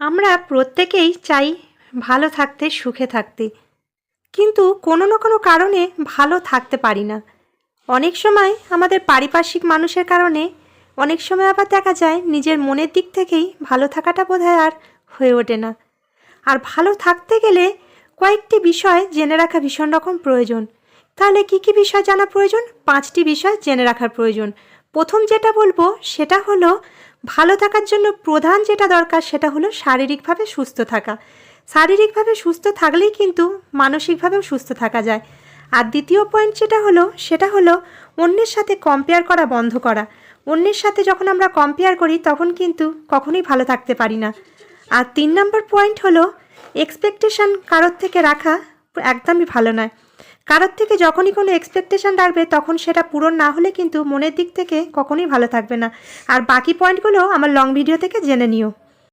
আমরা প্রত্যেকেই চাই ভালো থাকতে, সুখে থাকতে। কিন্তু কোনো না কোনো কারণে ভালো থাকতে পারি না। অনেক সময় আমাদের পারিপার্শ্বিক মানুষের কারণে অনেক সময় আবার দেখা যায় নিজের মনের দিক থেকেই ভালো থাকাটা বোধহয় আর হয়ে ওঠে না। আর ভালো থাকতে গেলে কয়েকটি বিষয় জেনে রাখা ভীষণ রকম প্রয়োজন। তাহলে কি কি বিষয় জানা প্রয়োজন? পাঁচটি বিষয় জেনে রাখার প্রয়োজন। প্রথম যেটা বলব সেটা হলো ভালো থাকার জন্য প্রধান যেটা দরকার সেটা হলো শারীরিকভাবে সুস্থ থাকা। শারীরিকভাবে সুস্থ থাকলেই কিন্তু মানসিকভাবেও সুস্থ থাকা যায়। আর দ্বিতীয় পয়েন্ট যেটা হলো, সেটা হলো অন্যের সাথে কম্পেয়ার করা বন্ধ করা। অন্যের সাথে যখন আমরা কম্পেয়ার করি, তখন কিন্তু কখনোই ভালো থাকতে পারি না। আর তিন নম্বর পয়েন্ট হলো এক্সপেকটেশন কারোর থেকে রাখা একদমই ভালো নয়। কারোর থেকে যখনই কোনো এক্সপেকটেশন রাখবে তখন সেটা পূরণ না হলে কিন্তু মনের দিক থেকে কখনোই ভালো থাকবে না। আর বাকি পয়েন্টগুলো আমার লং ভিডিও থেকে জেনে নিও।